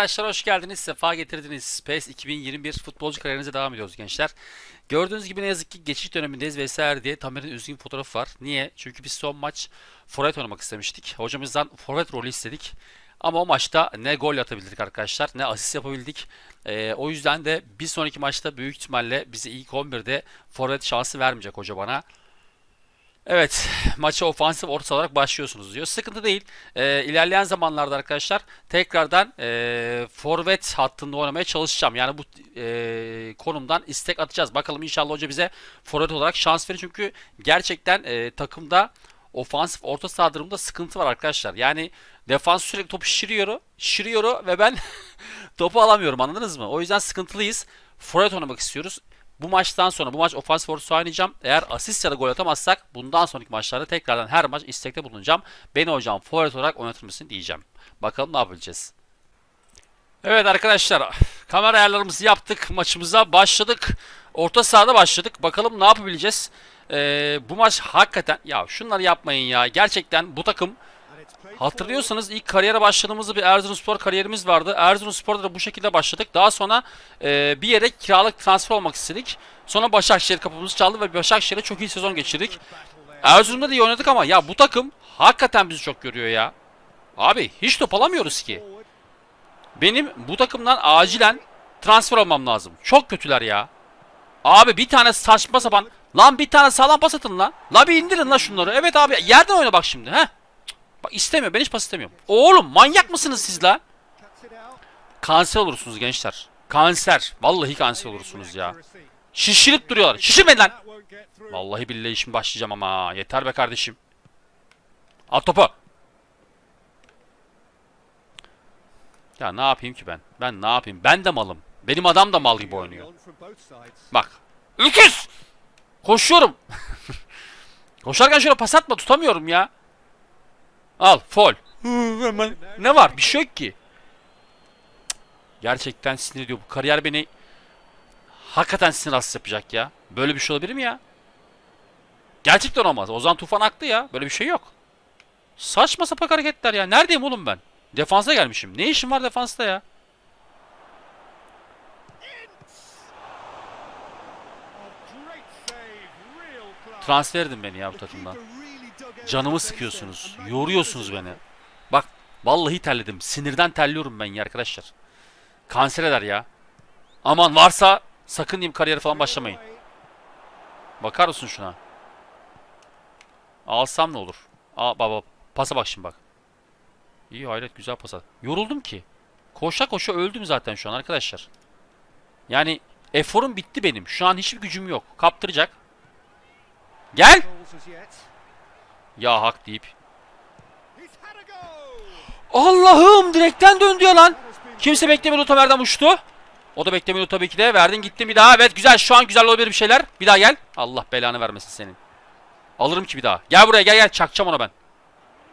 Arkadaşlar hoş geldiniz. Sefa getirdiniz. PES 2021 futbolcu kariyerinize devam ediyoruz gençler. Gördüğünüz gibi ne yazık ki geçiş dönemindeyiz vesaire diye Tamer'in üzgün fotoğrafı var. Niye? Çünkü biz son maç forvet oynamak istemiştik. Hocamızdan forvet rolü istedik. Ama o maçta ne gol atabildik arkadaşlar ne asist yapabildik. Ee, o yüzden de bir sonraki maçta büyük ihtimalle bize ilk 11'de forvet şansı vermeyecek hoca bana. Evet, maça ofansif orta olarak başlıyorsunuz diyor. Sıkıntı değil. Ee, ilerleyen zamanlarda arkadaşlar tekrardan e, forvet hattında oynamaya çalışacağım. Yani bu e, konumdan istek atacağız. Bakalım inşallah hoca bize forvet olarak şans verir. Çünkü gerçekten e, takımda ofansif orta saha durumunda sıkıntı var arkadaşlar. Yani defans sürekli topu şişiriyor, şişiriyor ve ben topu alamıyorum anladınız mı? O yüzden sıkıntılıyız. Forvet oynamak istiyoruz. Bu maçtan sonra bu maç ofansif orta saha oynayacağım. Eğer asist ya da gol atamazsak bundan sonraki maçlarda tekrardan her maç istekte bulunacağım. Beni hocam forvet olarak oynatır mısın diyeceğim. Bakalım ne yapacağız. Evet arkadaşlar kamera ayarlarımızı yaptık. Maçımıza başladık. Orta sahada başladık. Bakalım ne yapabileceğiz. Ee, bu maç hakikaten ya şunları yapmayın ya. Gerçekten bu takım Hatırlıyorsanız ilk kariyere başladığımızda bir Erzurumspor kariyerimiz vardı. Erzurumspor'da da bu şekilde başladık. Daha sonra e, bir yere kiralık transfer olmak istedik. Sonra Başakşehir kapımızı çaldı ve Başakşehir'e çok iyi sezon geçirdik. Erzurum'da da iyi oynadık ama ya bu takım hakikaten bizi çok görüyor ya. Abi hiç top alamıyoruz ki. Benim bu takımdan acilen transfer olmam lazım. Çok kötüler ya. Abi bir tane saçma sapan lan bir tane sağlam pas atın lan. La bir indirin lan şunları. Evet abi yerden oyna bak şimdi. Heh. Bak istemiyor. Ben hiç pas istemiyorum. Oğlum manyak mısınız siz lan? Kanser olursunuz gençler. Kanser. Vallahi kanser olursunuz ya. Şişirip duruyorlar. Şişirmeyin lan. Vallahi billahi şimdi başlayacağım ama. Yeter be kardeşim. At topu. Ya ne yapayım ki ben? Ben ne yapayım? Ben de malım. Benim adam da mal gibi oynuyor. Bak. Ülküz! Koşuyorum. Koşarken şöyle pas atma tutamıyorum ya. Al fol. Hemen. Ne var? Bir şey yok ki. Gerçekten sinir ediyor. Bu kariyer beni hakikaten sinir hastası yapacak ya. Böyle bir şey olabilir mi ya? Gerçekten olmaz. Ozan Tufan haklı ya. Böyle bir şey yok. Saçma sapak hareketler ya. Neredeyim oğlum ben? Defansa gelmişim. Ne işim var defansta ya? Transfer edin beni ya bu takımdan. Canımı sıkıyorsunuz. Yoruyorsunuz beni. Bak vallahi terledim. Sinirden terliyorum ben ya arkadaşlar. Kanser eder ya. Aman varsa sakın diyeyim kariyeri falan başlamayın. Bakar mısın şuna? Alsam ne olur? Aa baba pasa bak şimdi bak. İyi hayret güzel pasa. Yoruldum ki. Koşa koşa öldüm zaten şu an arkadaşlar. Yani eforum bitti benim. Şu an hiçbir gücüm yok. Kaptıracak. Gel. Ya hak deyip. Allah'ım direkten döndü ya lan. Kimse beklemiyordu Tamer'den uçtu. O da beklemiyordu tabii ki de. Verdin gittin bir daha. Evet güzel şu an güzel olabilir bir şeyler. Bir daha gel. Allah belanı vermesin senin. Alırım ki bir daha. Gel buraya gel gel. Çakacağım ona ben.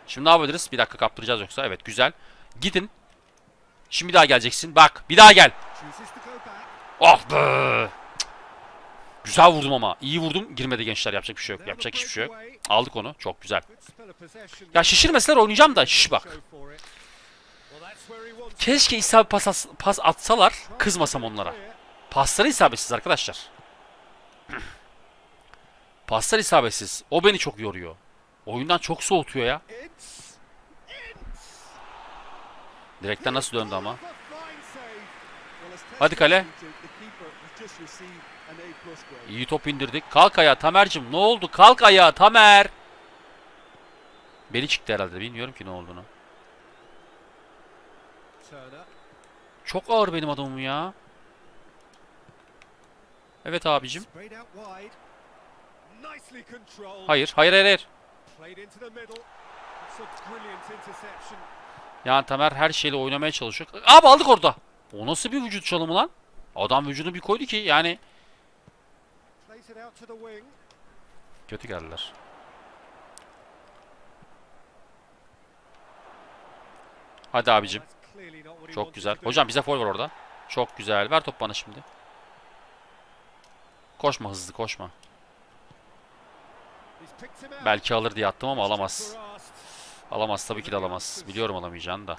Şimdi ne yapabiliriz? Bir dakika kaptıracağız yoksa. Evet güzel. Gidin. Şimdi bir daha geleceksin. Bak bir daha gel. Oh be. Güzel vurdum ama. İyi vurdum. Girmedi gençler. Yapacak bir şey yok. Yapacak hiçbir şey yok. Aldık onu. Çok güzel. Ya şişirmeseler oynayacağım da. Şiş bak. Keşke isabet pas, as- pas atsalar. Kızmasam onlara. Pasları isabetsiz arkadaşlar. Paslar isabetsiz. O beni çok yoruyor. Oyundan çok soğutuyor ya. Direkten nasıl döndü ama. Hadi kale. İyi top indirdik. Kalk ayağa Tamer'cim. Ne oldu? Kalk ayağa Tamer. Beli çıktı herhalde. Bilmiyorum ki ne olduğunu. Çok ağır benim adamım ya. Evet abicim. Hayır, hayır, hayır, hayır. Yani Tamer her şeyle oynamaya çalışıyor. Abi aldık orada. O nasıl bir vücut çalımı lan? Adam vücudunu bir koydu ki yani kötü geldiler. Hadi abicim. Çok güzel. Hocam bize foul var orada. Çok güzel. Ver top bana şimdi. Koşma hızlı koşma. Belki alır diye attım ama alamaz. Alamaz tabii ki de alamaz. Biliyorum alamayacağını da.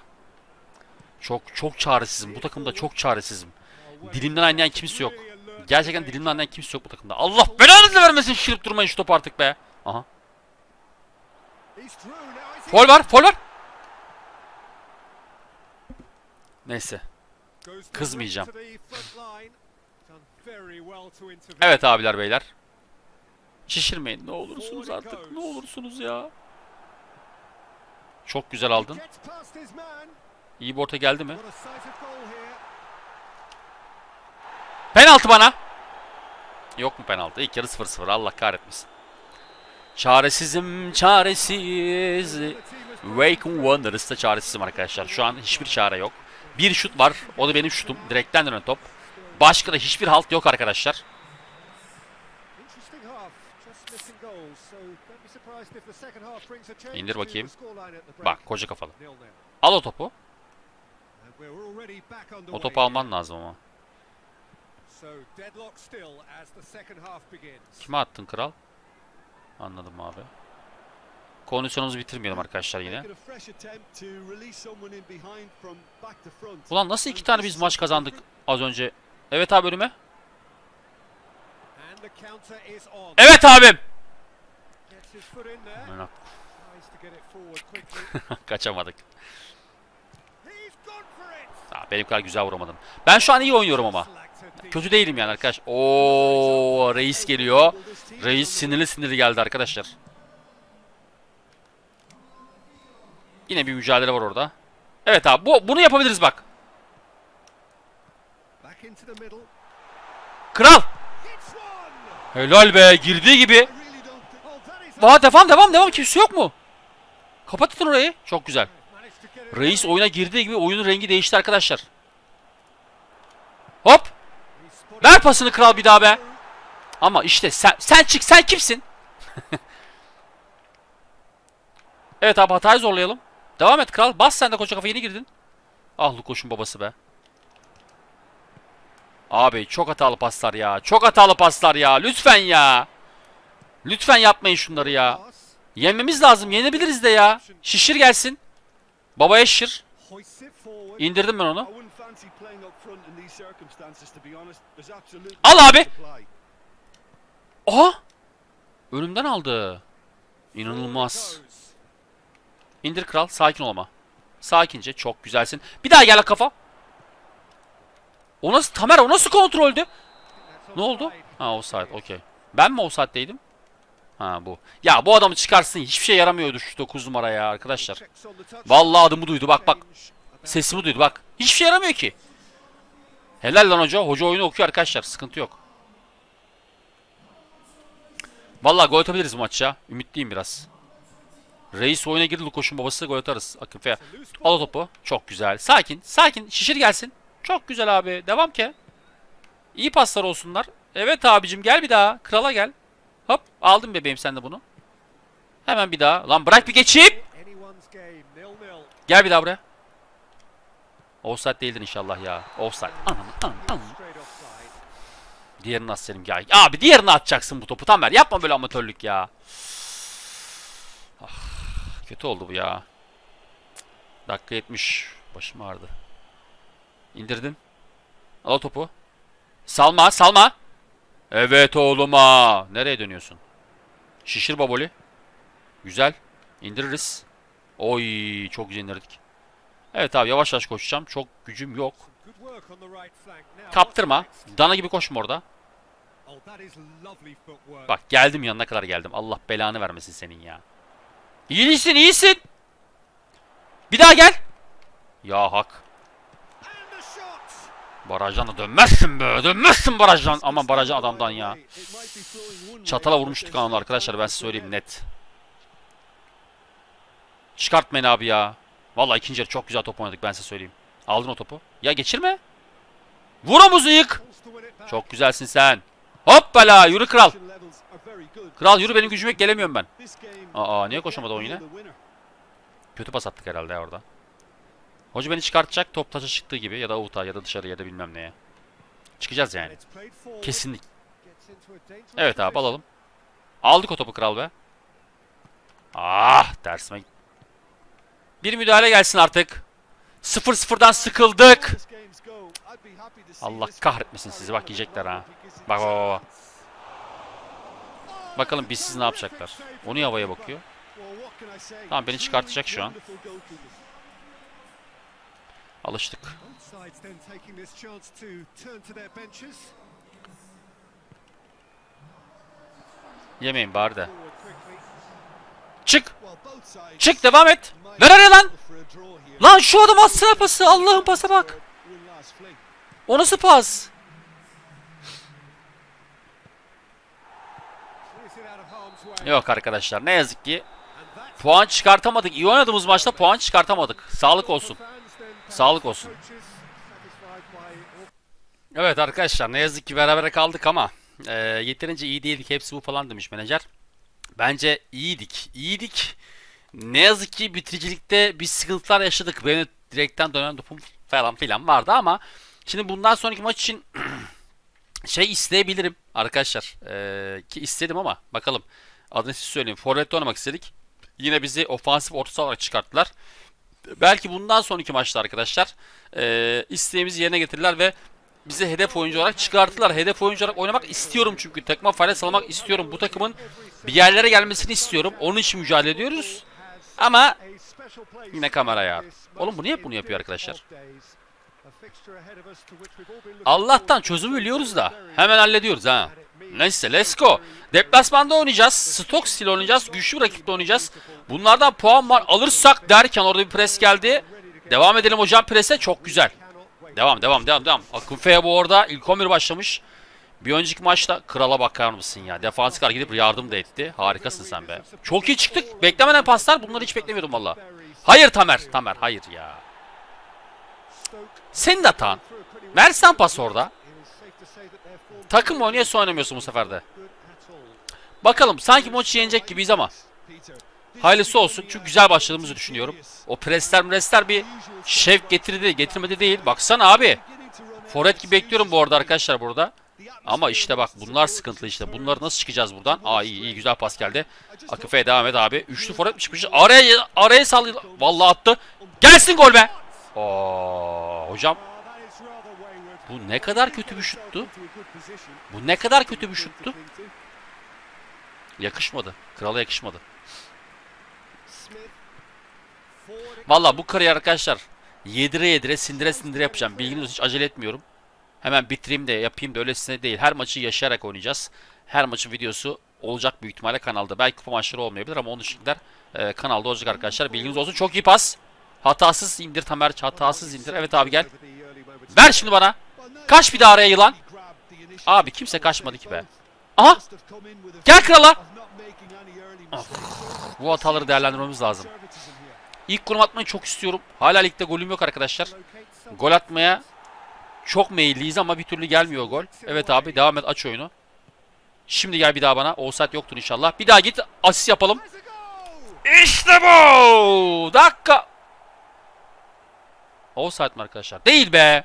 Çok çok çaresizim. Bu takımda çok çaresizim. Dilimden anlayan kimse yok. Gerçekten dilimden anlayan kimse yok bu takımda. Allah belanızı vermesin şırıp durmayın şu topu artık be. Aha. Fol var, fol var. Neyse. Kızmayacağım. Evet abiler beyler. Şişirmeyin ne olursunuz artık. Ne olursunuz ya. Çok güzel aldın. İyi bir orta geldi mi? Penaltı bana. Yok mu penaltı? İlk yarı 0-0. Allah kahretmesin. Çaresizim, çaresiz. Wake Wanderers'ta çaresizim arkadaşlar. Şu an hiçbir çare yok. Bir şut var. O da benim şutum. Direkten dönen top. Başka da hiçbir halt yok arkadaşlar. İndir bakayım. Bak koca kafalı. Al o topu. O topu alman lazım ama. Kime attın kral? Anladım abi. Kondisyonumuzu bitirmeyelim arkadaşlar yine. Ulan nasıl iki tane biz maç kazandık az önce? Evet abi önüme. Evet abim. Kaçamadık. Aa, benim kadar güzel vuramadım. Ben şu an iyi oynuyorum ama. Kötü değilim yani arkadaş. Oo reis geliyor. Reis sinirli sinirli geldi arkadaşlar. Yine bir mücadele var orada. Evet abi bu bunu yapabiliriz bak. Kral. Helal be girdiği gibi. Vaa devam devam devam kimse yok mu? Kapatın orayı. Çok güzel. Reis oyuna girdiği gibi oyunun rengi değişti arkadaşlar. Hop. Ver pasını kral bir daha be. Ama işte sen sen çık sen kimsin? evet abi hatayı zorlayalım. Devam et kral. Bas sen de koça kafa yeni girdin. Ah Lukoş'un babası be. Abi çok hatalı paslar ya. Çok hatalı paslar ya. Lütfen ya. Lütfen yapmayın şunları ya. Yenmemiz lazım. Yenebiliriz de ya. Şişir gelsin. Babaya şişir. İndirdim ben onu. Al abi. Aha. Önümden aldı. İnanılmaz. İndir kral. Sakin ol ama. Sakince. Çok güzelsin. Bir daha gel kafa. O nasıl? Tamer o nasıl kontroldü? Ne oldu? Ha o saat. Okey. Ben mi o saatteydim? Ha bu. Ya bu adamı çıkarsın. Hiçbir şey yaramıyordu şu 9 numara ya arkadaşlar. Vallahi adımı duydu. Bak bak. Sesimi duydu bak. Hiçbir şey yaramıyor ki. Helal lan hoca. Hoca oyunu okuyor arkadaşlar. Sıkıntı yok. Vallahi gol atabiliriz bu maç ya. Ümitliyim biraz. Reis oyuna girdi. Lukoş'un babası gol atarız. Akın Feya. Al topu. Çok güzel. Sakin. Sakin. Şişir gelsin. Çok güzel abi. Devam ki. İyi paslar olsunlar. Evet abicim gel bir daha. Krala gel. Hop. Aldım bebeğim sen de bunu. Hemen bir daha. Lan bırak bir geçeyim. Gel bir daha buraya. Offside değildin inşallah ya. Offside. Anam, anam, anam. Diğerini at Selim ya. Abi diğerini atacaksın bu topu. Tamer yapma böyle amatörlük ya. Ah, kötü oldu bu ya. Dakika 70. Başım ağrıdı. İndirdin. Al o topu. Salma, salma. Evet oğluma. Nereye dönüyorsun? Şişir baboli. Güzel. İndiririz. Oy, çok güzel indirdik. Evet abi yavaş yavaş koşacağım. Çok gücüm yok. Kaptırma. Dana gibi koşma orada. Bak geldim yanına kadar geldim. Allah belanı vermesin senin ya. İyisin iyisin. Bir daha gel. Ya hak. Barajdan da dönmezsin be. Dönmezsin barajdan. Aman barajdan adamdan ya. Çatala vurmuştuk onu arkadaşlar ben size söyleyeyim net. Çıkartmayın abi ya. Vallahi ikinci yarı çok güzel top oynadık ben size söyleyeyim. Aldın o topu. Ya geçirme. Vur omuzu yık. Çok güzelsin sen. Hoppala yürü kral. Kral yürü benim gücüm yok gelemiyorum ben. Aa niye koşamadı o yine? Kötü pas attık herhalde orada. Hoca beni çıkartacak top taça çıktığı gibi ya da avuta ya da dışarı ya da bilmem neye. Çıkacağız yani. Kesinlik. Evet abi alalım. Aldık o topu kral be. Ah dersime. Bir müdahale gelsin artık. 0-0'dan sıkıldık. Allah kahretmesin sizi bak yiyecekler ha. Bak bak bak. bak. Bakalım biz siz ne yapacaklar. O niye havaya bakıyor? Tamam beni çıkartacak şu an. Alıştık. Yemeyin bari de. Çık. Çık devam et. Ver araya lan. Lan şu adam atsana pası. Allah'ın pasa bak. O nasıl pas? Yok arkadaşlar ne yazık ki puan çıkartamadık. İyi oynadığımız maçta puan çıkartamadık. Sağlık olsun. Sağlık olsun. Evet arkadaşlar ne yazık ki berabere kaldık ama e, yeterince iyi değildik. Hepsi bu falan demiş menajer. Bence iyiydik. İyiydik. Ne yazık ki bitiricilikte bir sıkıntılar yaşadık. Benim direkten dönen topum falan filan vardı ama şimdi bundan sonraki maç için şey isteyebilirim arkadaşlar. Ee, ki istedim ama bakalım. Adını siz söyleyin. Forvet'te oynamak istedik. Yine bizi ofansif orta olarak çıkarttılar. Belki bundan sonraki maçta arkadaşlar ee, isteğimizi yerine getirirler ve bizi hedef oyuncu olarak çıkarttılar. Hedef oyuncu olarak oynamak istiyorum çünkü. Takıma fayda sağlamak istiyorum. Bu takımın bir yerlere gelmesini istiyorum. Onun için mücadele ediyoruz. Ama Yine kamera ya. Oğlum bu niye bunu yapıyor arkadaşlar? Allah'tan çözümü biliyoruz da hemen hallediyoruz ha. Neyse let's go. Deplasmanda oynayacağız. Stok stil oynayacağız. Güçlü rakiple oynayacağız. Bunlardan puan var alırsak derken orada bir pres geldi. Devam edelim hocam prese. Çok güzel. Devam devam devam devam. Akınfe'ye bu orada ilk 11 başlamış. Bir önceki maçta krala bakar mısın ya? Defansif hareket edip yardım da etti. Harikasın sen be. Çok iyi çıktık. Beklemeden paslar. Bunları hiç beklemiyordum valla. Hayır Tamer. Tamer hayır ya. Senin de hatan. Versen pas orada. Takım oynuyorsa oynamıyorsun bu sefer de. Bakalım sanki maçı yenecek gibiyiz ama. Hayırlısı olsun. Çünkü güzel başladığımızı düşünüyorum. O presler presler bir şevk getirdi. Getirmedi değil. Baksana abi. Forvet gibi bekliyorum bu arada arkadaşlar burada. Ama işte bak bunlar sıkıntılı işte. Bunları nasıl çıkacağız buradan? Aa iyi iyi güzel pas geldi. Akıfe'ye devam et abi. Üçlü forvet mi çıkmış? Araya araya sallıyor. Vallahi attı. Gelsin gol be. Oo, hocam bu ne kadar kötü bir şuttu. Bu ne kadar kötü bir şuttu. Yakışmadı. Krala yakışmadı. Vallahi bu kariyer arkadaşlar yedire yedire sindire sindire yapacağım. Bilginiz olsun hiç acele etmiyorum. Hemen bitireyim de yapayım da öylesine değil. Her maçı yaşayarak oynayacağız. Her maçın videosu olacak büyük ihtimalle kanalda. Belki kupa maçları olmayabilir ama onun dışındakiler e, kanalda olacak arkadaşlar. Bilginiz olsun. Çok iyi pas. Hatasız indir Tamer. Hatasız indir. Evet abi gel. Ver şimdi bana. Kaç bir daha araya yılan. Abi kimse kaçmadı ki be. Aha. Gel krala. Bu hataları değerlendirmemiz lazım. İlk konum atmayı çok istiyorum. Hala ligde golüm yok arkadaşlar. Gol atmaya çok meyilliyiz ama bir türlü gelmiyor gol. Evet abi devam et aç oyunu. Şimdi gel bir daha bana. Offside yoktur inşallah. Bir daha git asist yapalım. İşte bu. Dakika. Offside mi arkadaşlar? Değil be.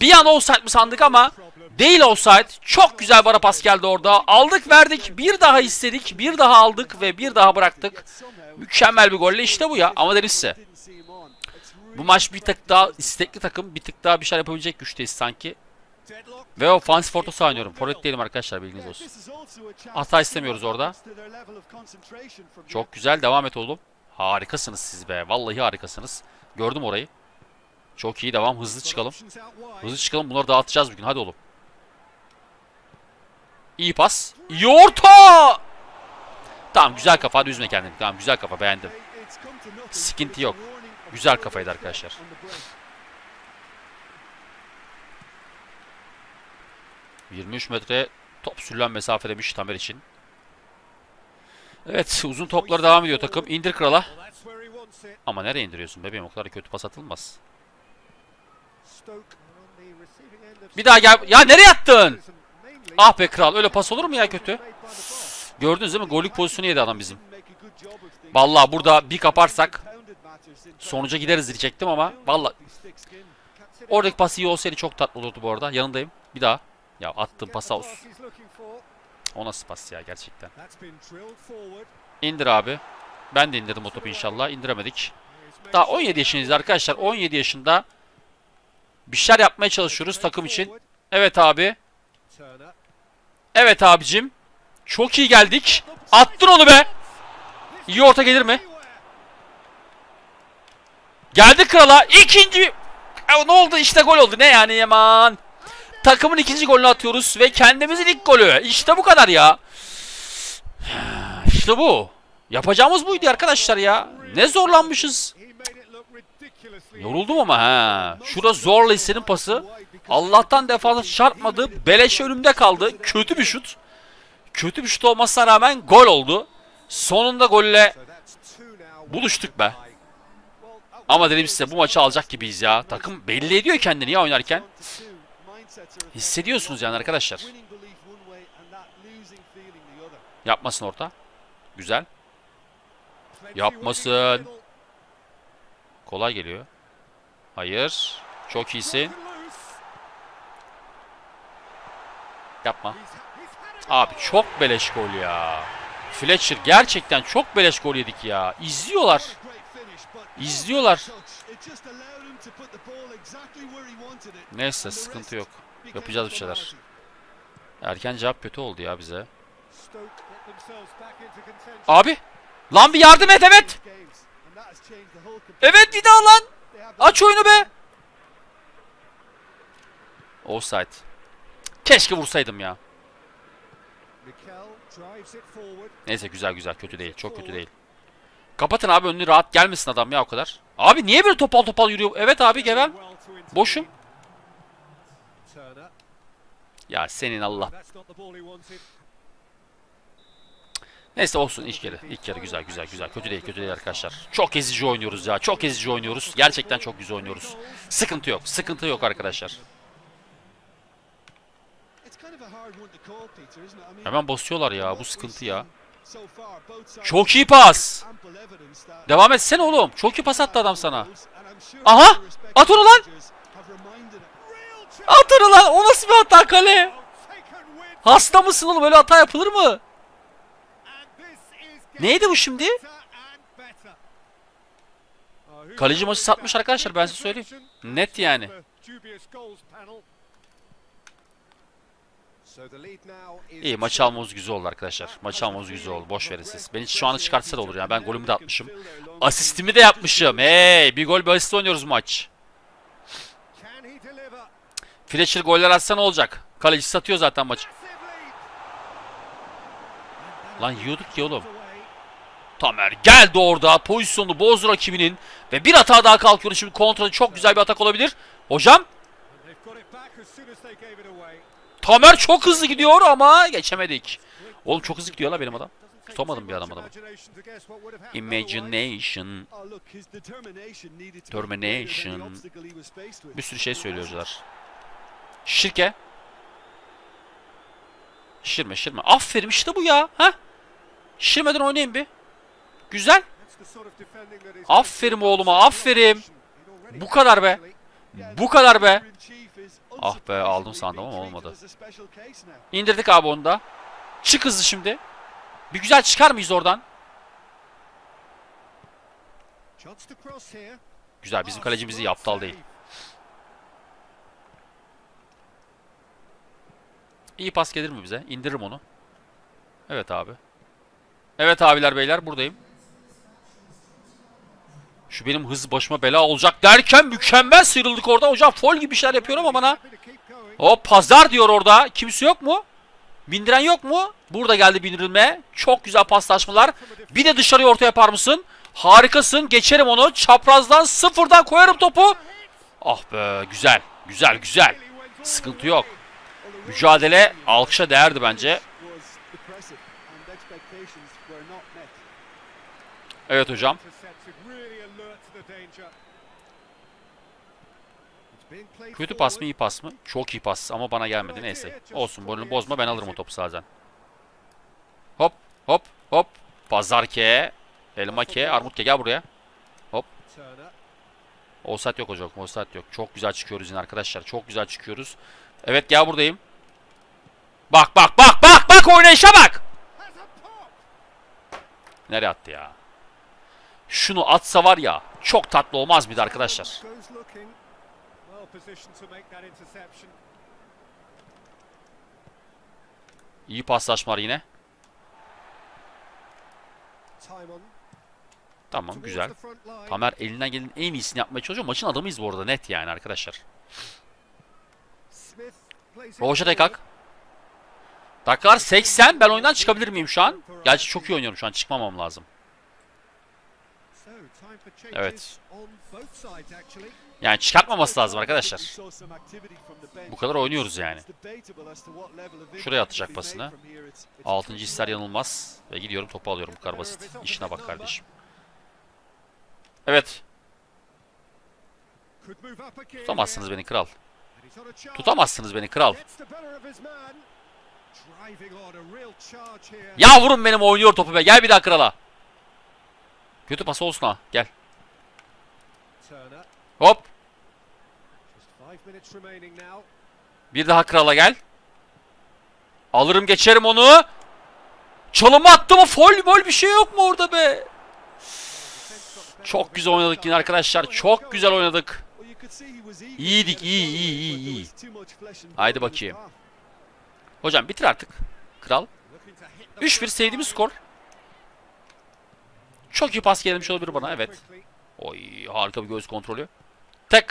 Bir an offside mi sandık ama değil offside. Çok güzel bara pas geldi orada. Aldık verdik. Bir daha istedik. Bir daha aldık ve bir daha bıraktık. Mükemmel bir golle işte bu ya. Ama dedim size. Bu maç bir tık daha istekli takım. Bir tık daha bir şeyler yapabilecek güçteyiz sanki. Ve o fancy fortosu oynuyorum. Forvet değilim arkadaşlar bilginiz olsun. Hata istemiyoruz orada. Çok güzel devam et oğlum. Harikasınız siz be. Vallahi harikasınız. Gördüm orayı. Çok iyi devam. Hızlı çıkalım. Hızlı çıkalım. Bunları dağıtacağız bugün. Hadi oğlum. İyi pas. İyi orta. Tamam güzel kafa. Üzme kendini. Tamam güzel kafa. Beğendim. Sıkıntı yok. Güzel kafaydı arkadaşlar. ...23 metre top sürülen mesafe demiş Tamer için. Evet uzun topları devam ediyor takım. İndir krala. Ama nereye indiriyorsun bebeğim? O kadar kötü pas atılmaz. Bir daha gel. Ya nereye attın? Ah be kral öyle pas olur mu ya kötü? Gördünüz değil mi? Gollük pozisyonu yedi adam bizim. Vallahi burada bir kaparsak sonuca gideriz diyecektim ama vallahi oradaki pas iyi olsaydı çok tatlı olurdu bu arada. Yanındayım. Bir daha. Ya attığım pas olsun. O nasıl pas ya gerçekten. İndir abi. Ben de indirdim o topu inşallah. İndiremedik. Daha 17 yaşındayız arkadaşlar. 17 yaşında bir şeyler yapmaya çalışıyoruz takım için. Evet abi. Evet abicim. Çok iyi geldik. Attın onu be. İyi orta gelir mi? Geldi krala. İkinci. E, ne oldu? İşte gol oldu. Ne yani Yaman? Takımın ikinci golünü atıyoruz ve kendimizin ilk golü. İşte bu kadar ya. İşte bu. Yapacağımız buydu arkadaşlar ya. Ne zorlanmışız. Yoruldum ama ha. Şurada zorla istedim pası. Allah'tan defansa çarpmadı. Beleş önümde kaldı. Kötü bir şut. Kötü bir şut olmasına rağmen gol oldu. Sonunda golle buluştuk be. Ama dedim size bu maçı alacak gibiyiz ya. Takım belli ediyor kendini ya oynarken. Hissediyorsunuz yani arkadaşlar. Yapmasın orta. Güzel. Yapmasın. Kolay geliyor. Hayır. Çok iyisin. Yapma. Abi çok beleş gol ya. Fletcher gerçekten çok beleş gol yedik ya. İzliyorlar. İzliyorlar. Neyse sıkıntı yok. Yapacağız bir şeyler. Erken cevap kötü oldu ya bize. Abi. Lan bir yardım et evet. Evet daha lan. Aç oyunu be. Offside. Keşke vursaydım ya. Neyse güzel güzel kötü değil. Çok kötü değil. Kapatın abi önünü rahat gelmesin adam ya o kadar. Abi niye böyle topal topal yürüyor? Evet abi Gevel. Boşum. Ya senin Allah. Neyse olsun ilk yarı. İlk yarı güzel güzel güzel. Kötü değil kötü değil arkadaşlar. Çok ezici oynuyoruz ya. Çok ezici oynuyoruz. Gerçekten çok güzel oynuyoruz. Sıkıntı yok. Sıkıntı yok arkadaşlar. Hemen basıyorlar ya. Bu sıkıntı ya. Çok iyi pas. Devam etsene oğlum. Çok iyi pas attı adam sana. Aha! At onu lan! At onu lan! O nasıl bir hata kale? Hasta mısın oğlum? Öyle hata yapılır mı? Neydi bu şimdi? Kaleci maçı satmış arkadaşlar ben size söyleyeyim. Net yani. İyi maç almamız güzel oldu arkadaşlar. Maç almamız güzel oldu. Boş verin siz. Beni şu anda çıkartsa da olur ya. Ben golümü de atmışım. Asistimi de yapmışım. Hey, bir gol bir asist oynuyoruz maç. Fletcher goller atsa ne olacak? Kaleci satıyor zaten maçı. Lan yiyorduk ya oğlum. Tamer geldi orada. Pozisyonu bozdu rakibinin. Ve bir hata daha kalkıyor. Şimdi kontrada çok güzel bir atak olabilir. Hocam. Tamer çok hızlı gidiyor ama geçemedik. Oğlum çok hızlı gidiyor la benim adam. Tutamadım bir adam adamı. Imagination. Termination. Bir sürü şey söylüyor hocalar. Şirke. Şirme şirme. Aferin işte bu ya. Ha? Şirmeden oynayın bir. Güzel. Aferin oğluma aferin. Bu kadar be. Bu kadar be. Ah be aldım sandım ama olmadı. İndirdik abi onu da. Çık hızlı şimdi. Bir güzel çıkar mıyız oradan? Güzel bizim kalecimiz iyi aptal değil. İyi pas gelir mi bize? İndiririm onu. Evet abi. Evet abiler beyler buradayım. Şu benim hız başıma bela olacak derken mükemmel sıyrıldık orada. Hocam fol gibi şeyler yapıyorum ama bana. Hop pazar diyor orada. Kimse yok mu? Bindiren yok mu? Burada geldi bindirilme. Çok güzel paslaşmalar. Bir de dışarıya orta yapar mısın? Harikasın. Geçerim onu. Çaprazdan sıfırdan koyarım topu. Ah be güzel. Güzel güzel. Sıkıntı yok. Mücadele alkışa değerdi bence. Evet hocam. Kötü pas mı iyi pas mı? Çok iyi pas ama bana gelmedi neyse. Olsun bunu bozma ben alırım o topu zaten. Hop hop hop. Pazarke. Elmake. Armutke gel buraya. Hop. Offside yok hocam. Offside yok. Çok güzel çıkıyoruz yine arkadaşlar. Çok güzel çıkıyoruz. Evet gel buradayım. Bak bak bak bak bak oynayışa bak. Nereye attı ya? şunu atsa var ya çok tatlı olmaz mıydı arkadaşlar? İyi paslaşma var yine. Tamam güzel. Tamer elinden gelenin en iyisini yapmaya çalışıyor. Maçın adamıyız bu arada net yani arkadaşlar. Forward. kalk. Dakikalar 80. Ben oyundan çıkabilir miyim şu an? Gerçi çok iyi oynuyorum şu an. Çıkmamam lazım. Evet. Yani çıkartmaması lazım arkadaşlar. Bu kadar oynuyoruz yani. Şuraya atacak pasını. 6. hisler yanılmaz. Ve gidiyorum topu alıyorum. Bu kadar basit. İşine bak kardeşim. Evet. Tutamazsınız beni kral. Tutamazsınız beni kral. Ya vurun benim oynuyor topu be. Gel bir daha krala. Kötü pas olsun ha. Gel. Hop. Bir daha krala gel. Alırım geçerim onu. Çalımı attı mı? Fol mol bir şey yok mu orada be? Çok güzel oynadık yine arkadaşlar. Çok güzel oynadık. İyiydik, iyi, iyi, iyi, iyi. Haydi bakayım. Hocam bitir artık. Kral. 3-1 sevdiğimiz skor. Çok iyi pas gelmiş olabilir bana evet. Oy harika bir göz kontrolü. Tek.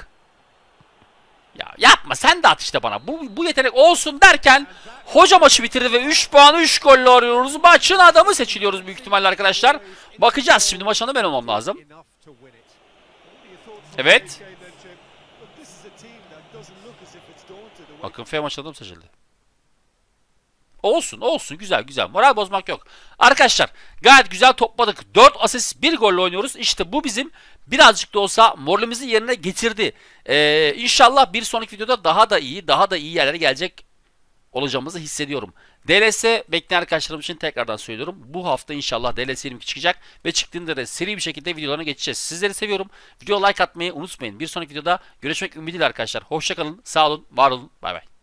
Ya yapma sen de at işte bana. Bu, bu yetenek olsun derken hoca maçı bitirdi ve 3 puan 3 golle arıyoruz. Maçın adamı seçiliyoruz büyük ihtimalle arkadaşlar. Bakacağız şimdi maç adamı ben olmam lazım. Evet. Bakın F maç adamı seçildi. Olsun olsun güzel güzel. Moral bozmak yok. Arkadaşlar gayet güzel topladık. 4 asist 1 golle oynuyoruz. İşte bu bizim birazcık da olsa moralimizi yerine getirdi. Ee, inşallah bir sonraki videoda daha da iyi daha da iyi yerlere gelecek olacağımızı hissediyorum. DLS bekleyen arkadaşlarım için tekrardan söylüyorum. Bu hafta inşallah DLS 22 çıkacak ve çıktığında da seri bir şekilde videolarına geçeceğiz. Sizleri seviyorum. Video like atmayı unutmayın. Bir sonraki videoda görüşmek ümidiyle arkadaşlar. Hoşçakalın, sağ olun, var olun. Bay bay.